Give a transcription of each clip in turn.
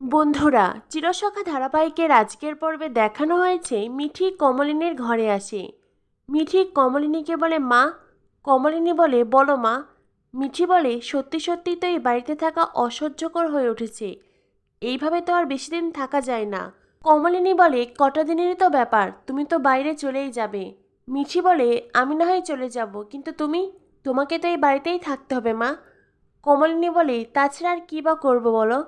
বন্ধুরা, চিরসখা ধারাবাহিকের আজকের পর্বে দেখানো হয়েছে মিঠি কমলিনীর ঘরে আসে। মিঠি কমলিনীকে বলে মা, কমলিনী বলে বলো মা। মিঠি বলে, সত্যি সত্যি তো এই বাড়িতে থাকা অসহ্যকর হয়ে উঠেছে। এইভাবে তো আর বেশি দিন থাকা যায় না। কমলিনী বলে, কটা দিনেরই তো ব্যাপার, তুমি তো বাইরে চলেই যাবে। মিঠি বলে, আমি না হয় চলে যাব, কিন্তু তুমি? তোমাকে তো এই বাড়িতেই থাকতে হবে মা। কমলিনী বলে, তাছাড়া আর কী বা করব বলো?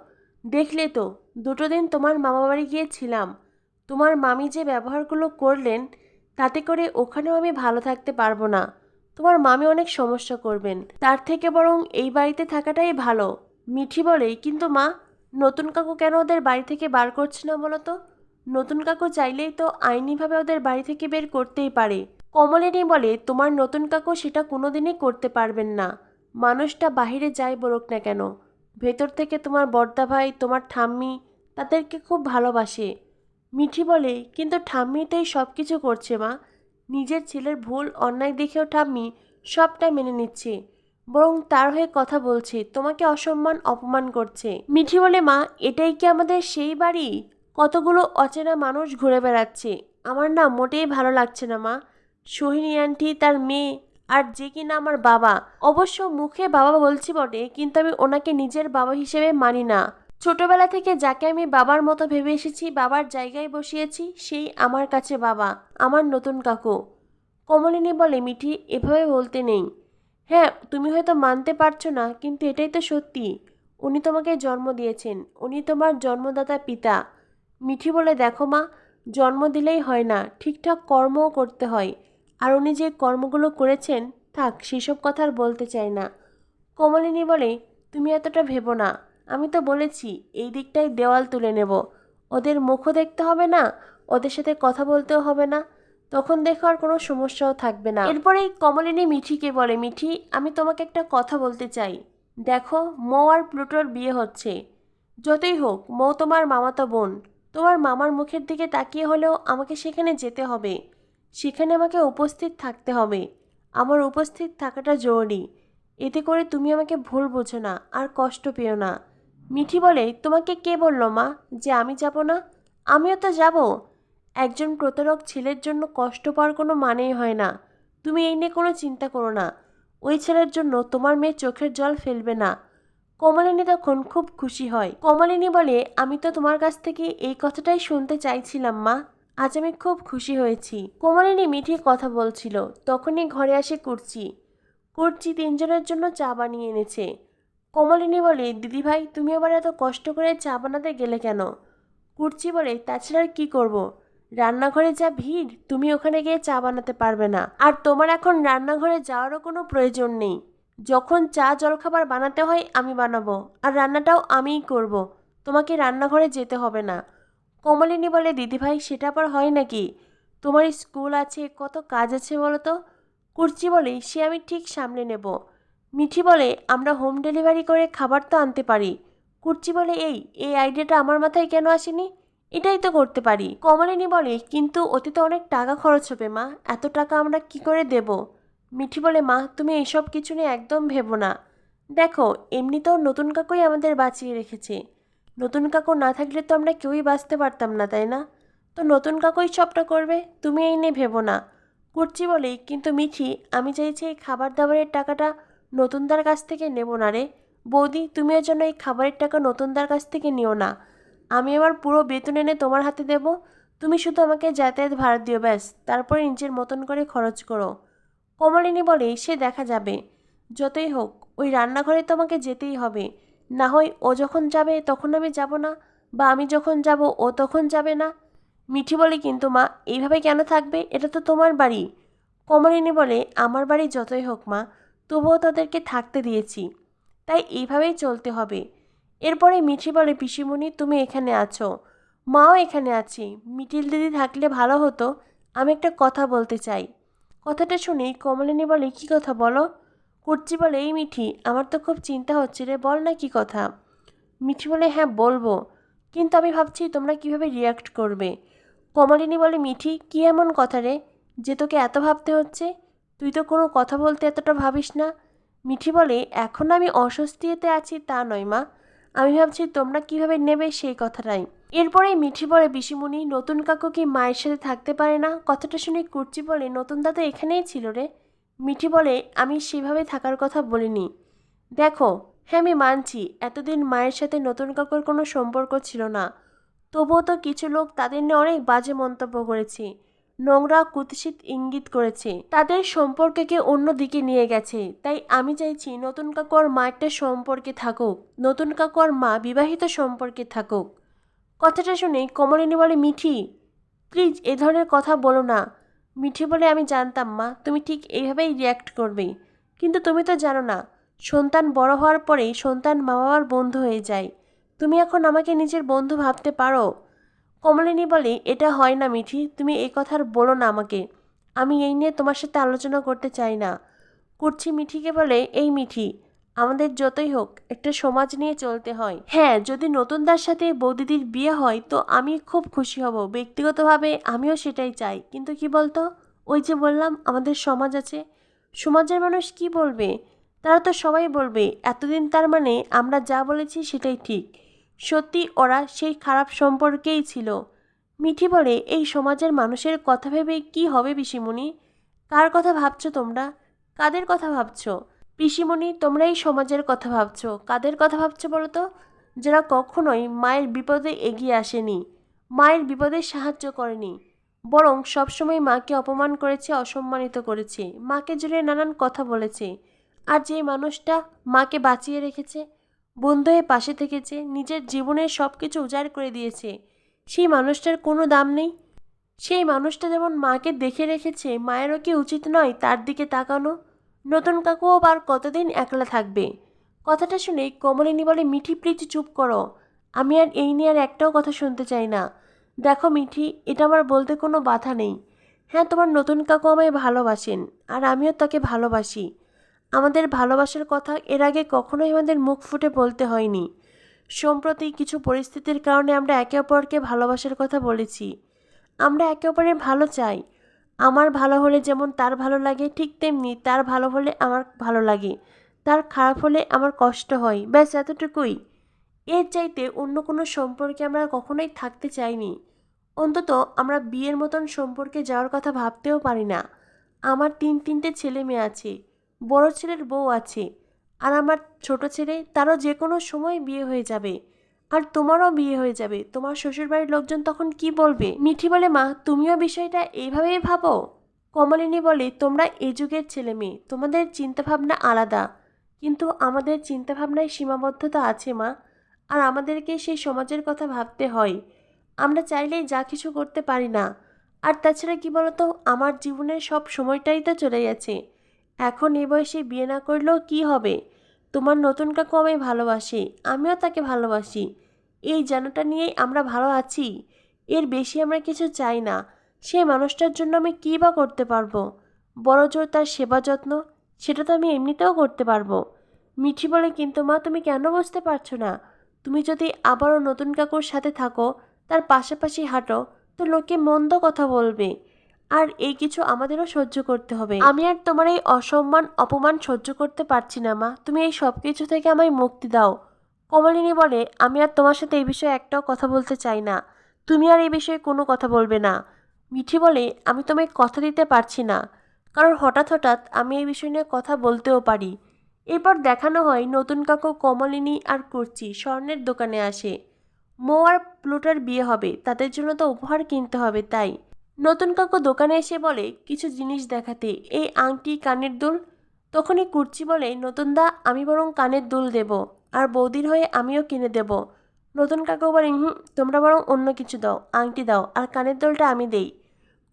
দেখলে তো, দুটো দিন তোমার মামা বাড়ি গিয়েছিলাম। তোমার মামি যে ব্যবহারগুলো করলেন, তাতে করে ওখানেও আমি ভালো থাকতে পারব না। তোমার মামি অনেক সমস্যা করবেন। তার থেকে বরং এই বাড়িতে থাকাটাই ভালো। মিঠি বলে, কিন্তু মা, নতুন কাকু কেন ওদের বাড়ি থেকে বার করছে না বলো তো নতুন কাকু চাইলেই তো আইনিভাবে ওদের বাড়ি থেকে বের করতেই পারে। কমলিনী বলে, তোমার নতুন কাকু সেটা কোনোদিনই করতে পারবেন না। মানুষটা বাহিরে যাই বলুক না কেন। ভেতর থেকে তোমার বর্দা ভাই, তোমার ঠাম্মি তাদেরকে খুব ভালোবাসে। মিঠি বলে, কিন্তু ঠাম্মি তো এই সব কিছু করছে মা। নিজের ছেলের ভুল, অন্যায় দেখেও ঠাম্মি সবটা মেনে নিচ্ছে। বরং তার হয়ে কথা বলছে, তোমাকে অসম্মান, অপমান করছে। মিঠি বলে, মা, এটাই কি আমাদের সেই বাড়ি? কতগুলো অচেনা মানুষ ঘুরে বেড়াচ্ছে। আমার না মোটেই ভালো লাগছে না মা। সোহিনী আন্টি তার মেয়ে আর যে কিনা আমার বাবা। অবশ্য মুখে বাবা বলছি বটে, কিন্তু আমি ওনাকে নিজের বাবা হিসেবে মানি না। ছোটবেলা থেকে যাকে আমি বাবার মতো ভেবে এসেছি, বাবার জায়গায় বসিয়েছি, সেই আমার কাছে বাবা, আমার নতুন কাকু। কমলিনী বলে, মিঠি, এভাবে বলতে নেই। হ্যাঁ তুমি হয়তো মানতে পারছ না, কিন্তু এটাই তো সত্যি। উনি তোমাকে জন্ম দিয়েছেন, উনি তোমার জন্মদাতা পিতা। মিঠি বলে, দেখো মা, জন্ম দিলেই হয় না, ঠিকঠাক কর্মও করতে হয়। আর উনি যে কর্মগুলো করেছেন, থাক, সেসব কথা আর বলতে চাই না। কমলিনী বলে, তুমি এতটা ভেবো না। আমি তো বলেছি, এই দিকটাই দেওয়াল তুলে নেব। ওদের মুখও দেখতে হবে না, ওদের সাথে কথা বলতেও হবে না। তখন দেখো আর কোনো সমস্যাও থাকবে না। এরপরেই কমলিনী মিঠিকে বলে, মিঠি, আমি তোমাকে একটা কথা বলতে চাই। দেখো, মৌ আর প্লুটোর বিয়ে হচ্ছে। যতই হোক, মৌ তোমার মামাতো বোন। তোমার মামার মুখের দিকে তাকিয়ে হলেও আমাকে সেখানে যেতে হবে। সেখানে আমাকে উপস্থিত থাকতে হবে। আমার উপস্থিত থাকাটা জরুরি। এতে করে তুমি আমাকে ভুল বোঝো না আর কষ্ট পেও না। মিঠি বলে, তোমাকে কে বলল মা যে আমি যাব না? আমিও তো যাব। একজন প্রতারক ছেলের জন্য কষ্ট পাওয়ার কোনো মানেই হয় না। তুমি এই নিয়ে কোনো চিন্তা করো না। ওই ছেলের জন্য তোমার মেয়ে চোখের জল ফেলবে না। কমলিনী তখন খুব খুশি হয়। কমলিনী বলে, আমি তো তোমার কাছ থেকে এই কথাটাই শুনতে চাইছিলাম মা। আজ আমি খুব খুশি হয়েছি। কোমলিনী মিঠি কথা বলছিল। তখনই ঘরে আসে কুর্চি। কুর্চি তিনজনের জন্য চা বানিয়ে এনেছে। কমলিনী বলে, দিদিভাই, তুমি আবার এত কষ্ট করে চা বানাতে গেলে কেন? কুর্চি বলে, তাছাড়া কি করব। রান্নাঘরে যা ভিড়, তুমি ওখানে গিয়ে চা বানাতে পারবে না। আর তোমার এখন রান্নাঘরে যাওয়ারও কোনো প্রয়োজন নেই। যখন চা জলখাবার বানাতে হয়, আমি বানাবো। আর রান্নাটাও আমিই করব। তোমাকে রান্নাঘরে যেতে হবে না। কমলিনী বলে, দিদিভাই, সেটা আবার হয় নাকি? তোমার স্কুল আছে, কত কাজ আছে বলো তো কুর্চি বলে, সে আমি ঠিক সামলে নেব। মিঠি বলে, আমরা হোম ডেলিভারি করে খাবার তো আনতে পারি। কুর্চি বলে, এই এই আইডিয়াটা আমার মাথায় কেন আসেনি? এটাই তো করতে পারি। কমলিনী বলে, কিন্তু ওতে তো অনেক টাকা খরচ হবে মা, এত টাকা আমরা কি করে দেব? মিঠি বলে, মা, তুমি এইসব কিছু নিয়ে একদম ভেবো না। দেখো, এমনিতেও নতুন কাকুই আমাদের বাঁচিয়ে রেখেছে। নতুন কাকু না থাকলে তো আমরা কেউই বাঁচতে পারতাম না, তাই না? তো নতুন কাকুই সবটা করবে? তুমি এই নিয়ে ভেবো না। করছি বলেই কিন্তু মিঠি, আমি চাইছি এই খাবার দাবারের টাকাটা নতুনদার কাছ থেকে নেব না রে। বৌদি, তুমিও যেন এই খাবারের টাকা নতুনদার কাছ থেকে নিও না। আমি আমার পুরো বেতন এনে তোমার হাতে দেব। তুমি শুধু আমাকে যাতায়াত ভাড়া দিও, ব্যাস। তারপরে নিজের মতন করে খরচ করো। কমলিনী বলে, সে দেখা যাবে। যতই হোক, ওই রান্নাঘরে তো আমাকে যেতেই হবে। না হয় ও যখন যাবে তখন আমি যাব না, বা আমি যখন যাব ও তখন যাবে না। মিঠি বলে, কিন্তু মা, এইভাবে কেন থাকবে? এটা তো তোমার বাড়ি। কমলিনী বলে, আমার বাড়ি যতই হোক মা, তবুও তাদেরকে থাকতে দিয়েছি। তাই এইভাবেই চলতে হবে। এরপরে মিঠি বলে, পিসিমণি, তুমি এখানে আছো। মাও এখানে আছি। মিটিল দিদি থাকলে ভালো হতো। আমি একটা কথা বলতে চাই। কথাটা শুনি কমলিনী বলে, কী কথা বলো? কুর্চি বলে, এই মিঠি, আমার তো খুব চিন্তা হচ্ছে রে, বল না কি কথা? মিঠি বলে হ্যাঁ বলব। কিন্তু আমি ভাবছি তোমরা কীভাবে রিয়াক্ট করবে? কমলিনী বলে, মিঠি, কি এমন কথা রে? যে তোকে এত ভাবতে হচ্ছে? তুই তো কোনো কথা বলতে এতটা ভাবিস না? মিঠি বলে, এখন আমি অস্বস্তিতে আছি তা নয় মা। আমি ভাবছি তোমরা কীভাবে নেবে সেই কথাটাই? এরপরেই মিঠি বলে, পিসিমণি, নতুন কাকু কি মায়ের সাথে থাকতে পারে না? কথাটা শুনে কুর্চি বলে, নতুন দাদা এখানেই ছিল রে। মিঠি বলে, আমি সেভাবে থাকার কথা বলিনি। দেখো হ্যাঁ আমি মানছি, এতদিন মায়ের সাথে নতুন কাকুর কোনো সম্পর্ক ছিল না। তবুও তো কিছু লোক তাদের নিয়ে অনেক বাজে মন্তব্য করেছে। নোংরা, কুৎসিত ইঙ্গিত করেছে। তাদের সম্পর্ককে অন্য দিকে নিয়ে গেছে। তাই আমি চাইছি নতুন কাকু আর মা একটা সম্পর্কে থাকুক। নতুন কাকু আর মা বিবাহিত সম্পর্কে থাকুক। কথাটা শুনে কমলিনী বলে, মিঠি প্লিজ এ ধরনের কথা বলো না। মিঠি বলে আমি জানতাম, মা, তুমি ঠিক এইভাবেই রিয়্যাক্ট করবে কিন্তু তুমি তো জানো না, সন্তান বড় হওয়ার পরেই সন্তান মা বাবার বন্ধু হয়ে যায়। তুমি এখন আমাকে নিজের বন্ধু ভাবতে পারো? কমলিনী বলে, এটা হয় না মিঠি, তুমি এই কথা আর বলো না আমাকে। আমি এই নিয়ে তোমার সাথে আলোচনা করতে চাই না। কুর্চি মিঠিকে বলে, এই মিঠি আমাদের যতই হোক, একটা সমাজ নিয়ে চলতে হয়। হ্যাঁ যদি নতুনদার সাথে বৌদিদির বিয়ে হয়, তো আমি খুব খুশি হব। ব্যক্তিগতভাবে আমিও সেটাই চাই। কিন্তু কি বলতো? ওই যে বললাম, আমাদের সমাজ আছে। সমাজের মানুষ কি বলবে? তারা তো সবাই বলবে, এতদিন তার মানে আমরা যা বলেছি সেটাই ঠিক। সত্যি ওরা সেই খারাপ সম্পর্কেই ছিল। মিঠি বলে, এই সমাজের মানুষের কথা ভেবে কি হবে পিসিমণি? কার কথা ভাবছ তোমরা? কাদের কথা ভাবছ? পিসিমণি তোমরা এই সমাজের কথা ভাবছ। কাদের কথা ভাবছ বলো তো যারা কখনোই মায়ের বিপদে এগিয়ে আসেনি, মায়ের বিপদে সাহায্য করেনি, বরং সবসময় মাকে অপমান করেছে, অসম্মানিত করেছে, মাকে জুড়ে নানান কথা বলেছে। আর যে মানুষটা মাকে বাঁচিয়ে রেখেছে, বন্ধু হয়ে পাশে থেকেছে, নিজের জীবনের সব কিছু উজাড় করে দিয়েছে, সেই মানুষটার কোনো দাম নেই। সেই মানুষটা যেমন মাকে দেখে রেখেছে, মায়েরও কি উচিত নয় তার দিকে তাকানো? নতুন কাকুও আবার কতদিন একলা থাকবে? কথাটা শুনে কমলিনী বলে, মিঠি প্লিজ চুপ করো। আমি আর এই নিয়ে আর একটাও কথা শুনতে চাই না। দেখো মিঠি, এটা আমার বলতে কোনো বাধা নেই। হ্যাঁ তোমার নতুন কাকু আমায় ভালোবাসেন, আর আমিও তাকে ভালোবাসি। আমাদের ভালোবাসার কথা এর আগে কখনোই আমাদের মুখ ফুটে বলতে হয়নি। সম্প্রতি কিছু পরিস্থিতির কারণে আমরা একে অপরকে ভালোবাসার কথা বলেছি। আমরা একে অপরের ভালো চাই আমার ভালো হলে যেমন তার ভালো লাগে, ঠিক তেমনি তার ভালো হলে আমার ভালো লাগে। তার খারাপ হলে আমার কষ্ট হয়। ব্যাস, এতটুকুই। এর চাইতে অন্য কোনো সম্পর্কে আমরা কখনোই থাকতে চাইনি। অন্তত আমরা বিয়ের মতন সম্পর্কে যাওয়ার কথা ভাবতেও পারি না। আমার তিন তিনটে ছেলে মেয়ে আছে, বড় ছেলের বউ আছে, আর আমার ছোট ছেলে তারও যে কোনো সময় বিয়ে হয়ে যাবে। আর তোমারও বিয়ে হয়ে যাবে। তোমার শ্বশুরবাড়ির লোকজন তখন কি বলবে? মিঠি বলে, মা, তুমিও বিষয়টা এইভাবেই ভাবো? কমলিনী বলে, তোমরা এ যুগের ছেলে মেয়ে। তোমাদের চিন্তাভাবনা আলাদা। কিন্তু আমাদের চিন্তাভাবনায় সীমাবদ্ধতা আছে, মা। আর আমাদেরকে সেই সমাজের কথা ভাবতে হয়। আমরা চাইলেই যা কিছু করতে পারি না। আর তাছাড়া কি বলতো, আমার জীবনের সব সময়টাই তো চলে গেছে। এখন এ বয়সে বিয়ে না করলেও কি হবে? তোমার নতুন কাকু আমায় ভালোবাসে। আমিও তাকে ভালোবাসি। এই জানাটা নিয়েই আমরা ভালো আছি। এর বেশি আমরা কিছু চাই না। সেই মানুষটার জন্য আমি কী বা করতে পারব? বড় জোর তার সেবা যত্ন, সেটা তো আমি এমনিতেও করতে পারব। মিঠি বলে, কিন্তু মা, তুমি কেন বুঝতে পারছ না? তুমি যদি আবারও নতুন কাকুর সাথে থাকো, তার পাশাপাশি হাঁটো, তো লোকে মন্দ কথা বলবে। আর এই কিছু আমাদেরও সহ্য করতে হবে। আমি আর তোমার এই অসম্মান, অপমান সহ্য করতে পারছি না মা। তুমি এই সব কিছু থেকে আমায় মুক্তি দাও। কমলিনী বলে, আমি আর তোমার সাথে এই বিষয়ে একটাও কথা বলতে চাই না। তুমি আর এই বিষয়ে কোনো কথা বলবে না। মিঠি বলে, আমি তোমায় কথা দিতে পারছি না। কারণ হঠাৎ হঠাৎ আমি এই বিষয় নিয়ে কথা বলতেও পারি। এরপর দেখানো হয় নতুন কাকু কমলিনী আর কুর্চি স্বর্ণের দোকানে আসে। মো আর প্লুটার বিয়ে হবে, তাদের জন্য তো উপহার কিনতে হবে, তাই। নতুন কাকু দোকানে এসে বলে, কিছু জিনিস দেখাতে, এই আংটি কানের দুল? তখনই কুর্চি বলে, নতুন দা, আমি বরং কানের দুল দেব। আর বৌদির হয়ে আমিও কিনে দেব। নতুন কাকু বলে হুম, তোমরা বরং অন্য কিছু দাও, আংটি দাও, আর কানের দুলটা আমি দেই।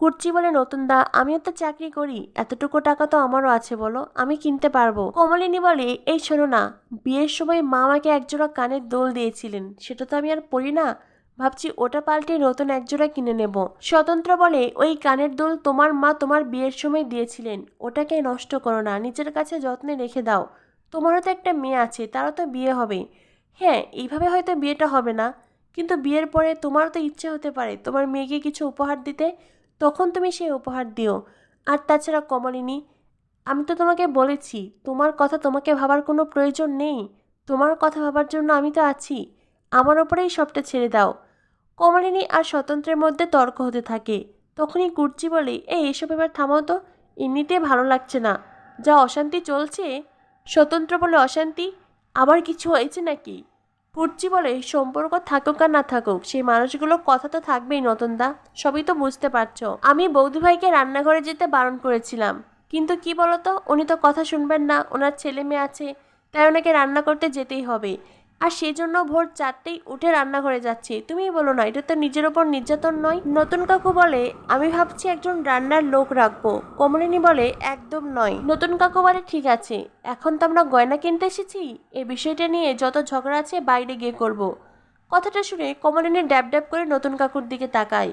কুর্চি বলে, নতুন দা, আমিও তো চাকরি করি, এতটুকু টাকা তো আমারও আছে বলো, আমি কিনতে পারব। কমলিনী বলে, এই শোনো না, বিয়ের সময় মা আমাকে একজোড়া কানের দোল দিয়েছিলেন, সেটা তো আমি আর পড়ি না। ভাবছি ওটা পাল্টে নতুন একজোড়া কিনে নেব। স্বতন্ত্র বলে, ওই কানের দোল তোমার মা তোমার বিয়ের সময় দিয়েছিলেন, ওটাকে নষ্ট করো না, নিজের কাছে যত্নে রেখে দাও। তোমারও তো একটা মেয়ে আছে, তারও তো বিয়ে হবে হ্যাঁ এইভাবে হয়তো বিয়েটা হবে না। কিন্তু বিয়ের পরে তোমারও তো ইচ্ছে হতে পারে, তোমার মেয়েকে কিছু উপহার দিতে। তখন তুমি সেই উপহার দিও। আর তাছাড়া কমলিনী, আমি তো তোমাকে বলেছি, তোমার কথা তোমাকে ভাবার কোনো প্রয়োজন নেই। তোমার কথা ভাবার জন্য আমি তো আছি। আমার ওপরেই সবটা ছেড়ে দাও। কমলিনী আর স্বতন্ত্রের মধ্যে তর্ক হতে থাকে। তখনই কুর্চি বলে, এই, এসব এবার থামাও তো। এমনিতেই ভালো লাগছে না। যা অশান্তি চলছে স্বতন্ত্র বলে অশান্তি? আবার কিছু হয়েছে নাকি? পড়ছি বলে, সম্পর্ক থাকুক আর না থাকুক, সেই মানুষগুলোর কথা তো থাকবেই, নতনদা। সবই তো বুঝতে পারছ। আমি বৌদি ভাইকে রান্নাঘরে যেতে বারণ করেছিলাম। কিন্তু কি বলতো, উনি তো কথা শুনবেন না, ওনার ছেলে মেয়ে আছে, তাই ওনাকে রান্না করতে যেতেই হবে। আর সেই জন্য ভোর চারটেই উঠে রান্নাঘরে যাচ্ছি। তুমি বলো না, এটা তো নিজের ওপর নির্যাতন নয়। নতুন কাকু বলে, আমি ভাবছি একজন রান্নার লোক রাখব। কমলিনী বলে, একদম নয়। নতুন কাকু বলে, ঠিক আছে, এখন তো আমরা গয়না কিনতে এসেছি। এই বিষয়টা নিয়ে যত ঝগড়া আছে, বাইরে গিয়ে করব। কথাটা শুনে কমলিনী ড্যাব ড্যাব করে নতুন কাকুর দিকে তাকায়।